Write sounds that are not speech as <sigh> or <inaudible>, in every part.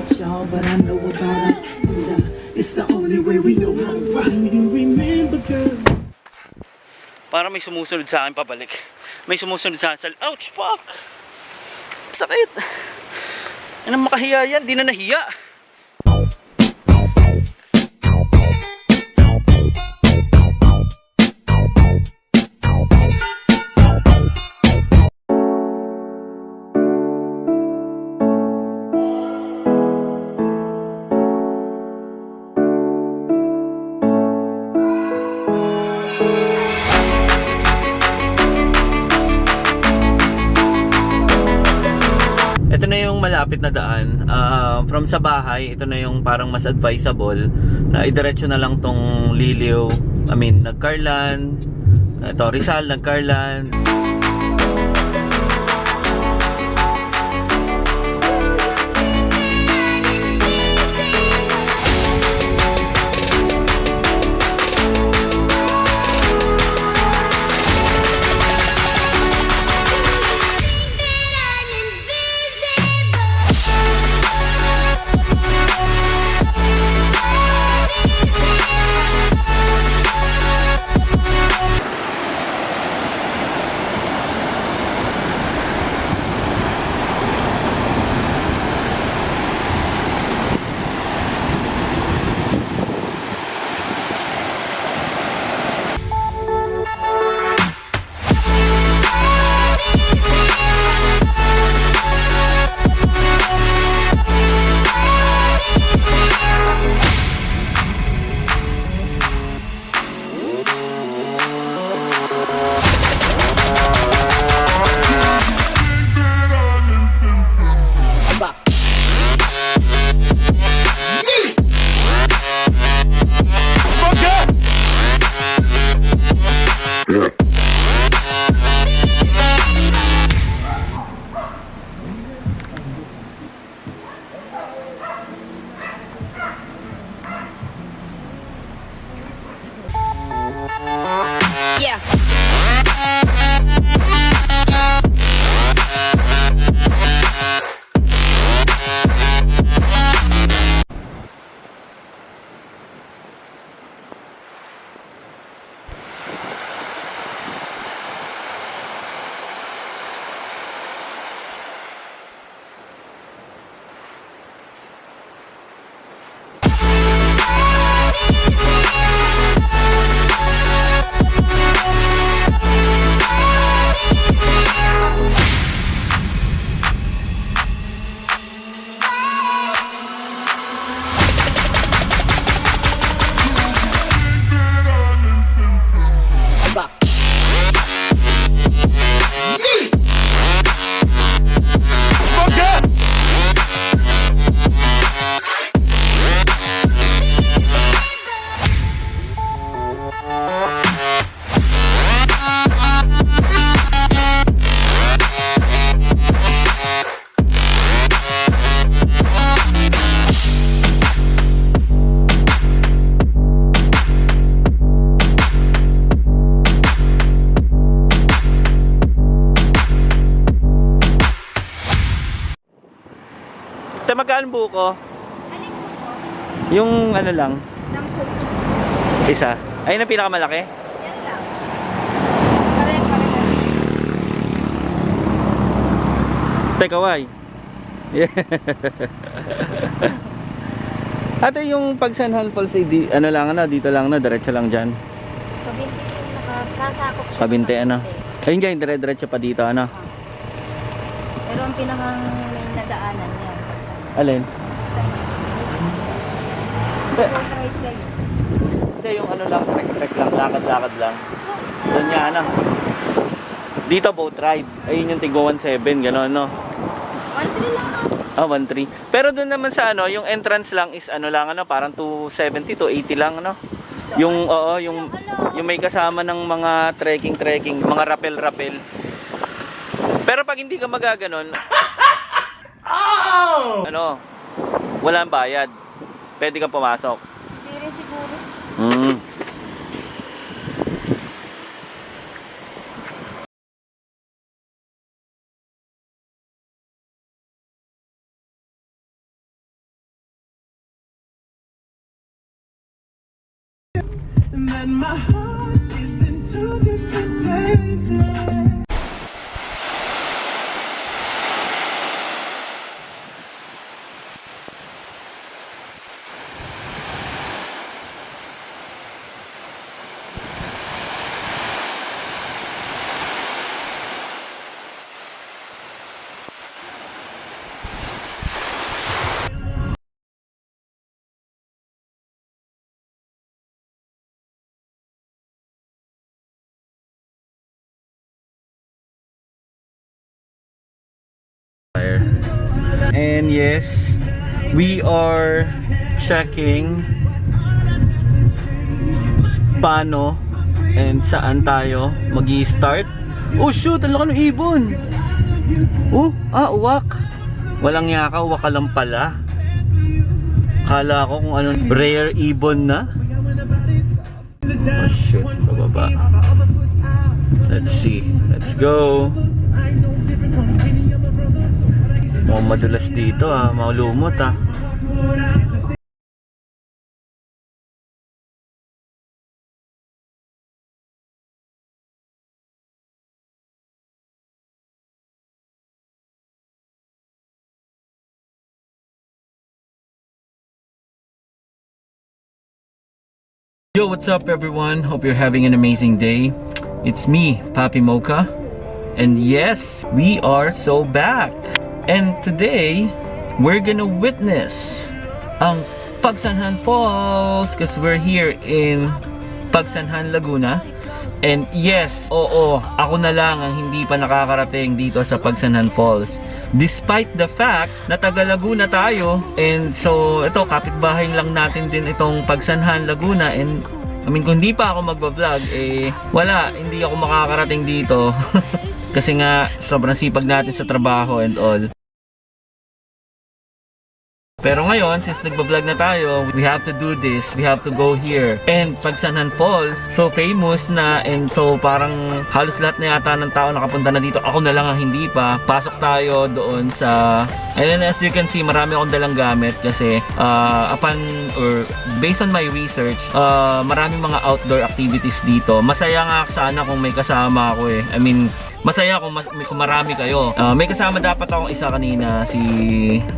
but I know about it. And, uh, it's the only way we know how to ride. You remember, girl. Para may sumusunod sa akin pabalik. May sumusunod sa akin sa... Ouch! Fuck! Sakit! Anong makahiya yan? Di na nahiya. Ito na yung malapit na daan. Ah, from sa bahay, ito na yung parang mas advisable na idiretso na lang tong Liliw. I mean, nagkarlan. Ito, Rizal, nagkarlan. Yeah. Ano lang, Sampu. isa. Ayun ang pinakamalaki. Yan lang. Pare-pare. Teka, why? Yeah. <laughs> Ate, yung pag San Juan Falls, eh, di, ano lang, ano, dito lang, no, diretso lang dyan. Pabinti nakasasakop siya. Pabinte, ano. Ayun dyan, dire-diretso pa dito, ano. Pero ang pinakang may nadaanan yan. Alin? Hindi, yung ano lang, trek-trek lang, lakad-lakad lang. Doon niya, ano. Dito, boat ride. Ayun yung Tigo 17, gano'n, no. 1-3 lang. Ah, 1.3. Pero doon naman sa ano, yung entrance lang is ano lang ano, parang 270 to 80 lang ano. Yung oo, yung yung may kasama ng mga trekking trekking, mga rappel-rappel. Pero pag hindi ka magaganon, <laughs> ano, walang bayad. Pwede kang pumasok. Hindi rin siguro. Mm. And yes, we are checking paano and saan tayo mag start Oh shoot, ang laki ng ibon. Oh, ah, uwak. Walang yaka, uwak ka lang pala. Kala ko kung ano, rare ibon na. Oh shoot, pababa. Let's see. Let's go. Madulas dito ah, maulumot ah. Yo, what's up everyone? Hope you're having an amazing day. It's me, Papi Mocha. And yes, we are so back. And today, we're gonna witness ang Pagsanhan Falls because we're here in Pagsanhan, Laguna. And yes, oo, ako na lang ang hindi pa nakakarating dito sa Pagsanhan Falls. Despite the fact na taga Laguna tayo and so ito kapitbahay lang natin din itong Pagsanhan, Laguna and I mean kung di pa ako magba-vlog eh wala, hindi ako makakarating dito. <laughs> Kasi nga sobrang sipag natin sa trabaho and all. Pero ngayon, since nagbablog na tayo, we have to do this. We have to go here. And Pagsanhan Falls, so famous na and so parang halos lahat na yata ng tao nakapunta na dito. Ako na lang ang hindi pa. Pasok tayo doon sa... And then as you can see, marami akong dalang gamit kasi uh, upon or based on my research, uh, maraming mga outdoor activities dito. Masaya nga sana kung may kasama ako eh. I mean, Masaya kung, mas, kung marami kayo. Ah, may kasama dapat akong isa kanina, si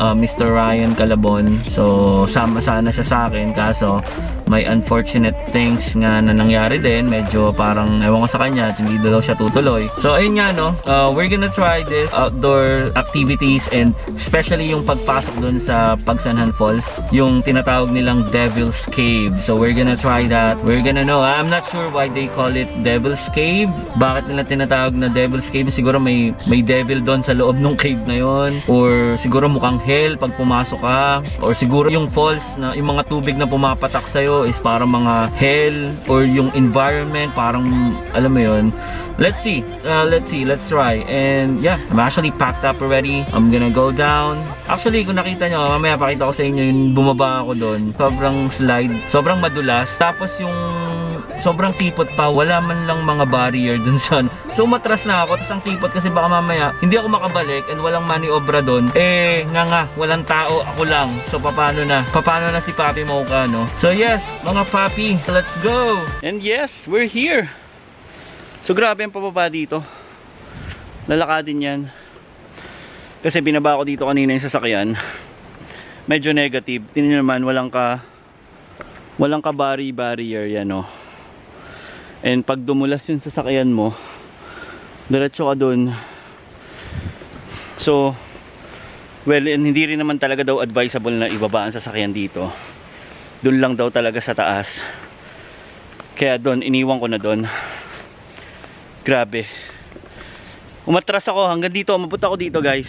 ah, Mr. Ryan Calabon. So, sama sana siya sa akin. Kaso, may unfortunate things nga na nangyari din. Medyo parang, ewan ko sa kanya, hindi daw siya tutuloy. So, ayun nga, no. Ah, we're gonna try this outdoor activities and especially yung pagpasok dun sa Pagsanhan Falls. Yung tinatawag nilang Devil's Cave. So, we're gonna try that. We're gonna know. I'm not sure why they call it Devil's Cave. Bakit nila tinatawag na Devil's Cave? Siguro may may devil doon sa loob ng cave na yon or siguro mukhang hell pag pumasok ka or siguro yung falls na yung mga tubig na pumapatak is parang mga hell or yung environment parang alam mo yon let's see. Uh, let's see. Let's try. And yeah I'm actually packed up already. I'm gonna go down. Actually kung nakita nyo mamaya pakita ko sa inyo yung bumaba ako doon. Sobrang slide. Sobrang madulas. Tapos yung sobrang tipot pa. Wala man lang mga barrier dun sa so matras na ako tapos ang tipot kasi baka mamaya hindi ako makabalik and walang maniobra doon eh nga nga walang tao ako lang. So paano na? Paano na si Papi Mocha no? So yes mga papi let's go! And yes we're here. So grabe ang pababa dito. Lalakadin yan. Kasi binaba ko dito kanina yung sasakyan. Medyo negative. Tingnan naman walang ka walang ka barrier yan no and pag dumulas yung sasakyan mo diretso ka dun. So well and hindi rin naman talaga daw advisable na ibaba ang sasakyan dito. Dun lang daw talaga sa taas. Kaya dun iniwan ko na dun. Grabe. Umatras ako. Hanggang dito umabot ako dito guys.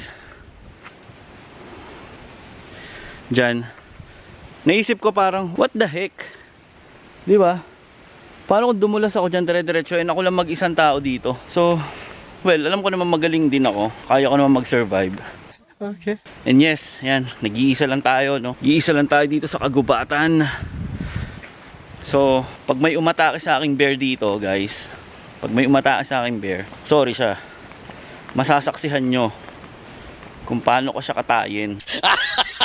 Dyan naisip ko parang what the heck? Di ba paano kung dumulas ako dyan dire-diretso and ako lang mag-isang tao dito so well alam ko naman magaling din ako kaya ko naman mag-survive Okay. And yes, yan, nag-iisa lang tayo, no? Iisa lang tayo dito sa kagubatan. So, pag may umatake sa aking bear dito, guys, pag may umatake sa aking bear, sorry siya. Masasaksihan nyo kung paano ko siya katayin. <laughs>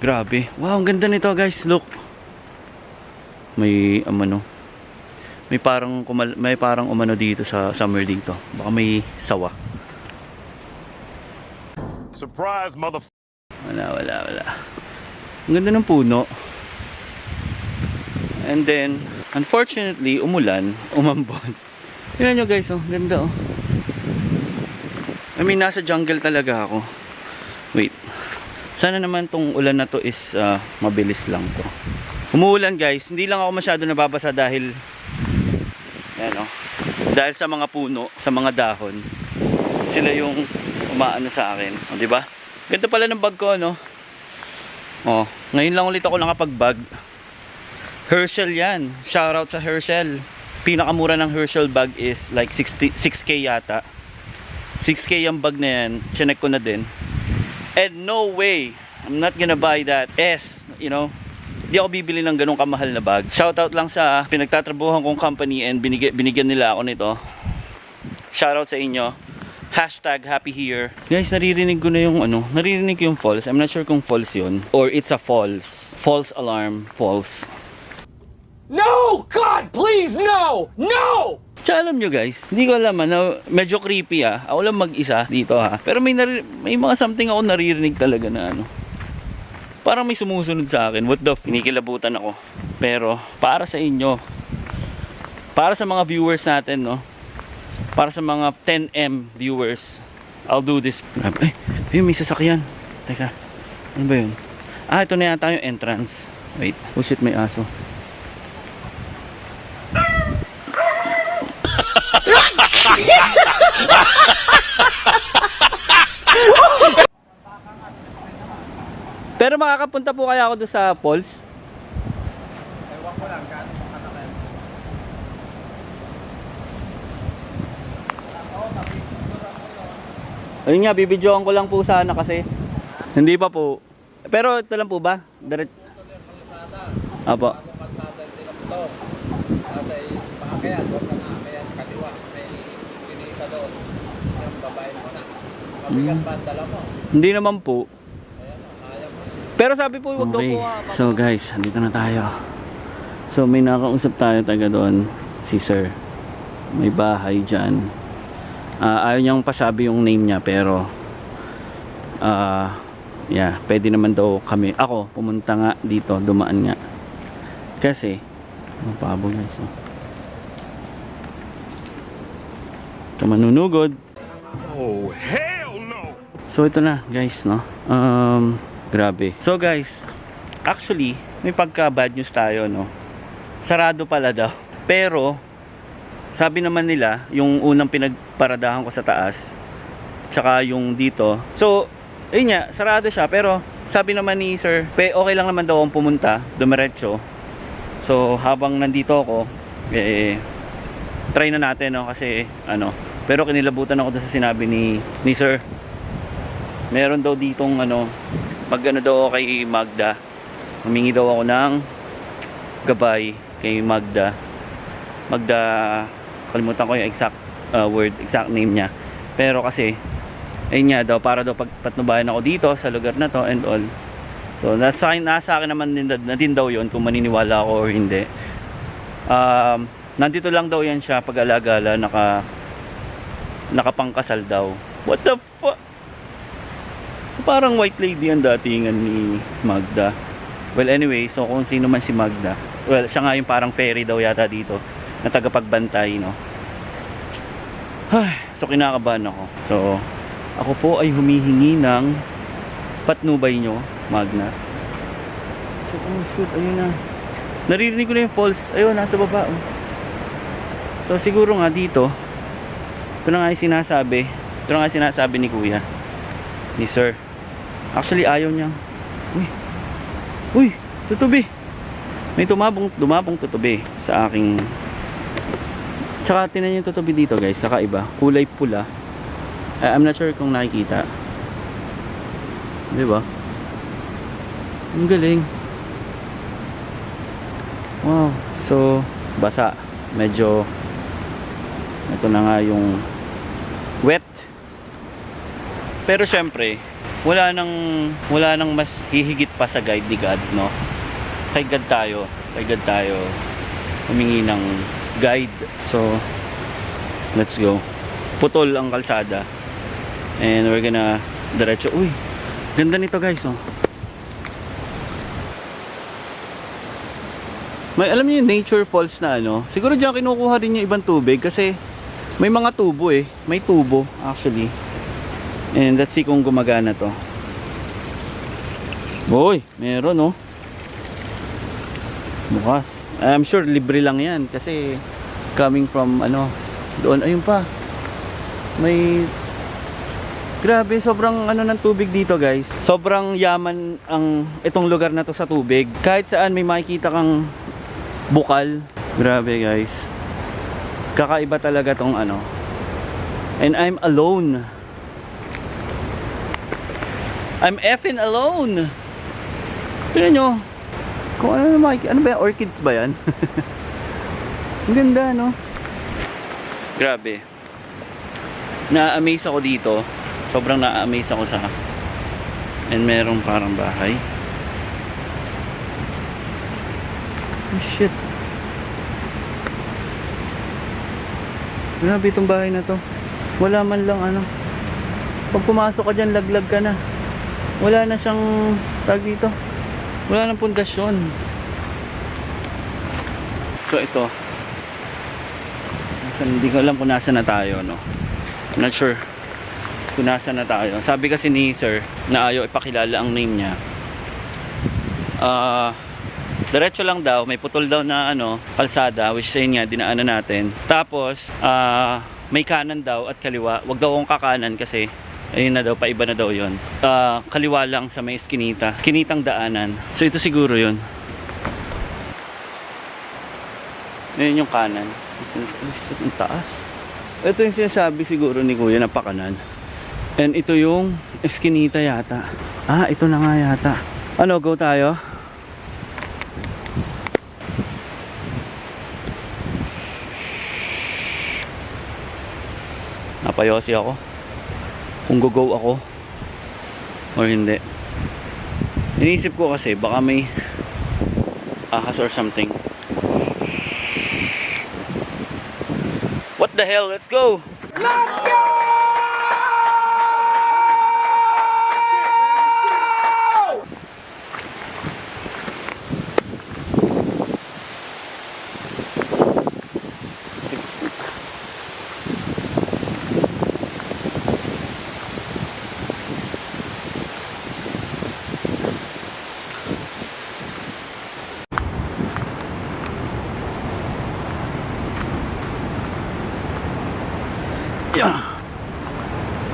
Grabe. Wow, ang ganda nito guys. Look. May um, ano. May parang kumal may parang umano dito sa summer dito. Baka may sawa. Surprise, mother. Wala, wala, wala. Ang ganda ng puno. And then, unfortunately, umulan, umambon. Tingnan nyo guys, oh, ganda oh. I mean, nasa jungle talaga ako. Sana naman tong ulan na to is ah, mabilis lang to. Umuulan guys, hindi lang ako masyado nababasa dahil yan oh. Dahil sa mga puno, sa mga dahon. Sila yung umaano sa akin, oh, di ba? Ganda pala ng bag ko, no? Oh, ngayon lang ulit ako nakapag-bag. Herschel yan. Shoutout sa Herschel. Pinakamura ng Herschel bag is like 60, 6k yata. 6k yung bag na yan. Chinek ko na din. And no way, I'm not gonna buy that S, you know. Di ako bibili ng ganong kamahal na bag. Shoutout lang sa pinagtatrabuhan kong company and binigyan, binigyan nila ako nito. Shoutout sa inyo. Hashtag happy here. Guys, naririnig ko na yung ano, naririnig ko yung false. I'm not sure kung false yun. Or it's a false. False alarm. False. No! God, please, no! No! Tsaka alam nyo guys, hindi ko alam ano, medyo creepy ah. Ako lang mag-isa dito ha. Pero may, may mga something ako naririnig talaga na ano. Parang may sumusunod sa akin. What the f- Kinikilabutan ako. Pero para sa inyo, para sa mga viewers natin, no? Para sa mga 10M viewers, I'll do this. Ay, ay, may sasakyan. Teka, ano ba yun? Ah, ito na yata yung entrance. Wait, oh shit, may aso. Makakapunta po kaya ako doon sa falls? Ayun nga, bibidyoan ko lang po sana kasi. Hindi pa po. Pero ito lang po ba? Diret... Apo. Hindi naman po. Pero sabi po, wag daw Okay, po. ah, so guys, andito na tayo. So may nakausap tayo taga doon, si sir. May bahay dyan. Ah, ayaw niyang pasabi yung name niya pero ah yeah, pwede naman daw kami. Ako, pumunta nga dito, dumaan nga. Kasi, ang pabo guys. Oh. Ito manunugod. Oh, hell no! So ito na guys no. Um grabe. So guys, actually, may pagka bad news tayo, no? Sarado pala daw. Pero, sabi naman nila, yung unang pinagparadahan ko sa taas, tsaka yung dito. So, ayun nga, sarado siya. Pero, sabi naman ni sir, pe, okay lang naman daw akong pumunta, dumiretso. So, habang nandito ako, eh, try na natin, no? Kasi, ano, pero kinilabutan ako sa sinabi ni, ni sir. Meron daw ditong, ano, mag ano daw kay Magda humingi daw ako ng gabay kay Magda. Magda kalimutan ko yung exact uh, word exact name niya. Pero kasi ayun nga daw para daw pagpatnubayan ako dito sa lugar na to and all. So nasa, nasa akin naman din, na din daw yun kung maniniwala ako or hindi. Um, nandito lang daw yan siya pag-alagala naka nakapangkasal daw. What the So parang white lady ang datingan ni Magda. Well anyway, so kung sino man si Magda. Well, siya nga yung parang fairy daw yata dito na tagapagbantay, no. So kinakabahan ako. So, ako po ay humihingi ng patnubay nyo, Magna. So, oh shoot, ayun na. Naririnig ko na yung falls. Ayun, nasa baba. Oh. So, siguro nga dito, ito na nga yung sinasabi. Ito na nga yung sinasabi ni Kuya ni sir. Actually, ayaw niya. Uy. Uy, tutubi. May tumabong, dumabong tutubi sa aking... Tsaka tinan yung tutubi dito guys, kakaiba. Kulay pula. I'm not sure kung nakikita. Di ba? Ang galing. Wow. So, basa. Medyo ito na nga yung pero syempre, wala nang wala nang mas hihigit pa sa guide ni God, no? Kay God tayo, kay God tayo humingi ng guide. So, let's go. Putol ang kalsada. And we're gonna diretso. Uy, ganda nito guys, oh. May alam niyo yung nature falls na ano. Siguro diyan kinukuha din yung ibang tubig kasi may mga tubo eh. May tubo actually. And let's see kung gumagana to. Boy, meron oh. Bukas. I'm sure libre lang yan kasi coming from ano doon ayun pa. May Grabe, sobrang ano ng tubig dito guys. Sobrang yaman ang itong lugar na to sa tubig. Kahit saan may makikita kang bukal. Grabe guys. Kakaiba talaga tong ano. And I'm alone. I'm effing alone. Tingnan nyo. Kung ano na makikita. Ano ba yan? Orchids ba yan? <laughs> Ang ganda no? Grabe. Na-amaze ako dito. Sobrang na-amaze ako sa and merong parang bahay. Oh shit. Grabe itong bahay na to. Wala man lang ano. Pag pumasok ka dyan, laglag ka na. Wala na siyang tag dito. Wala nang pundasyon. So ito. Nasaan, hindi ko alam kung nasa na tayo, no. I'm not sure kung nasa na tayo. Sabi kasi ni sir na ayaw ipakilala ang name niya. Ah, diretso lang daw, may putol daw na ano, kalsada, which say nga dinaanan natin. Tapos, ah, may kanan daw at kaliwa. Wag daw akong kakanan kasi ayun na daw, paiba na daw yon. Ah, kaliwa lang sa may skinita. Skinitang daanan. So ito siguro yon. Ayun yung kanan. Ang taas. Ito yung sinasabi siguro ni Kuya na pakanan. And ito yung eskinita yata. Ah, ito na nga yata. Ano, go tayo? Napayosi ako. Kung go-go ako or hindi. Inisip ko kasi baka may ahas or something. What the hell? Let's go! Yeah.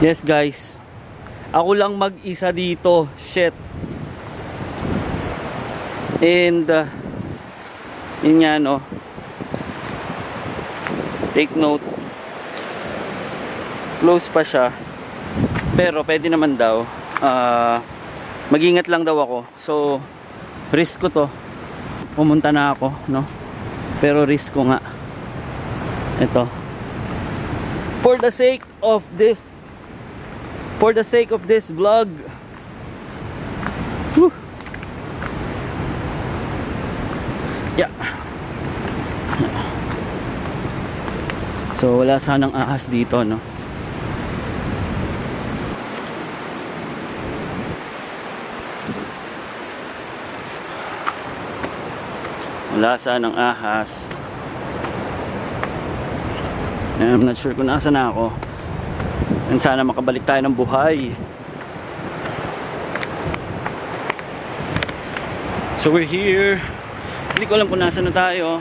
Yes guys. Ako lang mag-isa dito. Shit. And uh, yun nga no. Take note. Close pa siya. Pero pwede naman daw. ah mag-ingat lang daw ako. So risk ko to. Pumunta na ako, no? Pero risk ko nga. Ito for the sake of this for the sake of this vlog Whew. yeah so wala sanang ahas dito no wala sanang ahas I'm not sure kung nasa na ako. And sana makabalik tayo ng buhay. So we're here. Hindi ko alam kung nasa na tayo.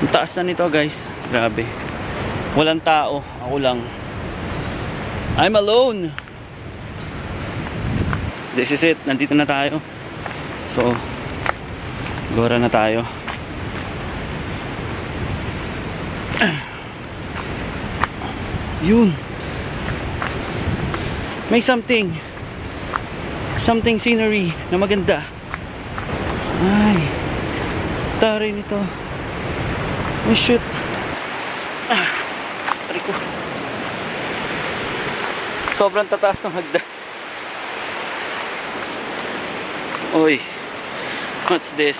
Ang taas na nito guys. Grabe. Walang tao. Ako lang. I'm alone. This is it. Nandito na tayo. So, gora na tayo. <clears throat> Yun may something. Something scenery na maganda. Ay. Ah. Tari nito. Oh shoot ah. Sobrang tataas ng hagdan oy. What's this?